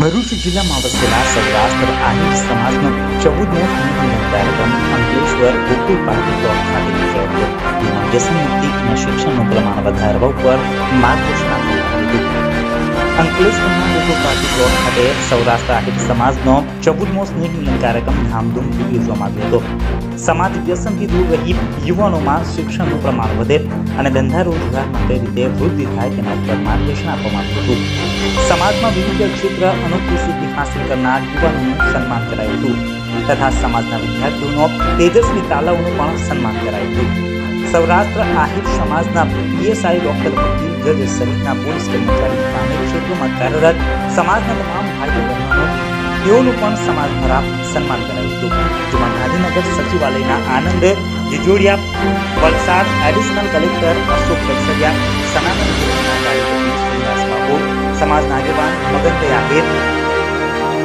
ભરૂચ જિલ્લામાં વસેલા સૌરાષ્ટ્ર આહિર સમાજનો ચૌદમો સંમેલન કાર્યક્રમ અંકલેશ્વર ગોકુલ પાર્ટી બ્લોક ખાતે યોજાયો હતો. જેમાં વ્યસન અને શિક્ષણનું પ્રમાણ વધારવા ઉપર માર્ગદર્શન અંકલેશ્વરના ગોકુળ પાર્ટી સૌરાષ્ટ્ર આહિર સમાજનો ચૌદમો સ્નેહ કાર્યક્રમ ધામધૂમથી યોજવામાં આવ્યો હતો. સમાજ વ્યસનથી દૂર યુવાનોમાં શિક્ષણનું પ્રમાણ વધે અને ધંધા કઈ રીતે વૃદ્ધિ થાય તેના ઉપર માર્ગદર્શન આપવામાં હતું. સમાજમાં વિવિધ ક્ષેત્ર અનોખી સિદ્ધિ હાંસલ કરનાર યુવાનોનું સન્માન કરાયું હતું તથા સમાજના વિદ્યાર્થીઓનો તેજસ્વી તાલાઓનું પણ સન્માન કરાયું હતું. સૌરાષ્ટ્ર આહિર સમાજના પીએસઆઈ ડોક્ટર જજ સહિતના પોલીસ કર્મચારી ગ્રામીણ ક્ષેત્રોમાં કાર્યરત સમાજના તમામ ભાઈઓ બહેનો, તેઓનું પણ સમાજ દ્વારા સન્માન કરાયું હતું. જેમાં ગાંધીનગર સચિવાલયના આનંદ જીજોડિયા, વલસાડ એડિશનલ કલેક્ટર અશોક કચરિયા સનાતન સમાજના આગેવાન મગનભાઈ આહિર,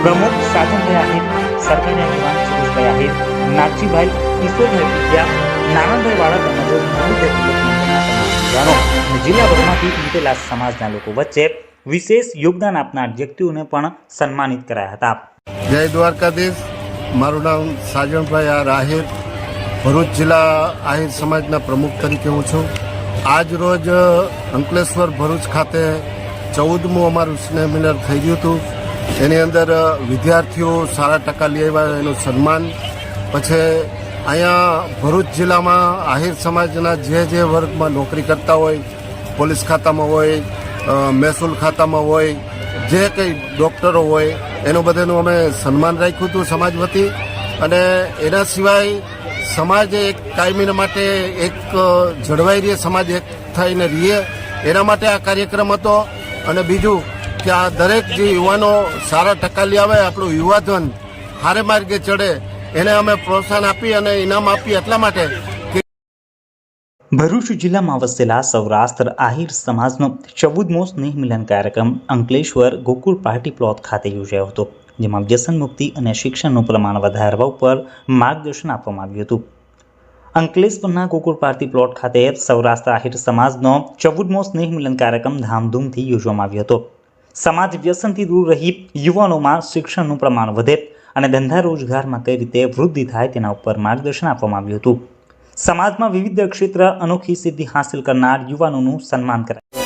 પ્રમુખ સાધનભાઈ આહિર, સરકારી આગેવાન સુરેશભાઈ આહિર, નાગજીભાઈ કિશોરભાઈ વિદ્યા નારાયણભાઈ વાળા તેમજ નવોદય યુવાનો અને જિલ્લાભરમાંથી ઉમટેલા સમાજના લોકો વચ્ચે વિશેષ યોગદાન આપનાર વ્યક્તિઓને પણ સન્માનિત કરાયા હતા. જય દ્વારકાધીશ. મારું નામ સાજણભાઈ આ આહિર. ભરૂચ જિલ્લા આહિર સમાજના પ્રમુખ તરીકે હું છું. આજ રોજ અંકલેશ્વર ભરૂચ ખાતે ચૌદમું અમારું સ્નેહ થઈ ગયું હતું. એની અંદર વિદ્યાર્થીઓ સારા ટકા લઈ આવ્યા એનું સન્માન. પછી અહીંયા ભરૂચ જિલ્લામાં આહિર સમાજના જે જે વર્ગમાં નોકરી કરતા હોય, પોલીસ ખાતામાં હોય મહેસૂલ ખાતામાં હોય, જે કંઈ ડૉક્ટરો હોય, એનું બધાનું અમે સન્માન રાખ્યું હતું સમાજ વતી. અને એના સિવાય સમાજ એક કાયમીને માટે એક જળવાઈ રહે, સમાજ એક થઈને રહીએ. એના માટે આ કાર્યક્રમ હતો. અને બીજું કે આ દરેક જે યુવાનો સારા ટકા લઈ આવે, આપણું યુવાધન હારે માર્ગે ચડે એને અમે પ્રોત્સાહન આપી અને ઇનામ આપી એટલા માટે ભરૂચ જિલ્લામાં વસેલા સૌરાષ્ટ્ર આહિર સમાજનો ચૌદમો સ્નેહ મિલન કાર્યક્રમ અંકલેશ્વર ગોકુળ પાર્ટી પ્લોટ ખાતે યોજાયો હતો, જેમાં વ્યસન મુક્તિ અને શિક્ષણનું પ્રમાણ વધારવા ઉપર માર્ગદર્શન આપવામાં આવ્યું હતું. અંકલેશ્વરના ગોકુળ પાર્ટી પ્લોટ ખાતે સૌરાષ્ટ્ર આહિર સમાજનો ચૌદમો સ્નેહ મિલન કાર્યક્રમ ધામધૂમથી યોજવામાં આવ્યો હતો. સમાજ વ્યસનથી દૂર રહી યુવાનોમાં શિક્ષણનું પ્રમાણ વધે અને ધંધા રોજગારમાં કઈ રીતે વૃદ્ધિ થાય તેના ઉપર માર્ગદર્શન આપવામાં આવ્યું હતું. સમાજમાં વિવિધ ક્ષેત્ર અનોખી સિદ્ધિ હાંસલ કરનાર યુવાનોનું સન્માન કરાય.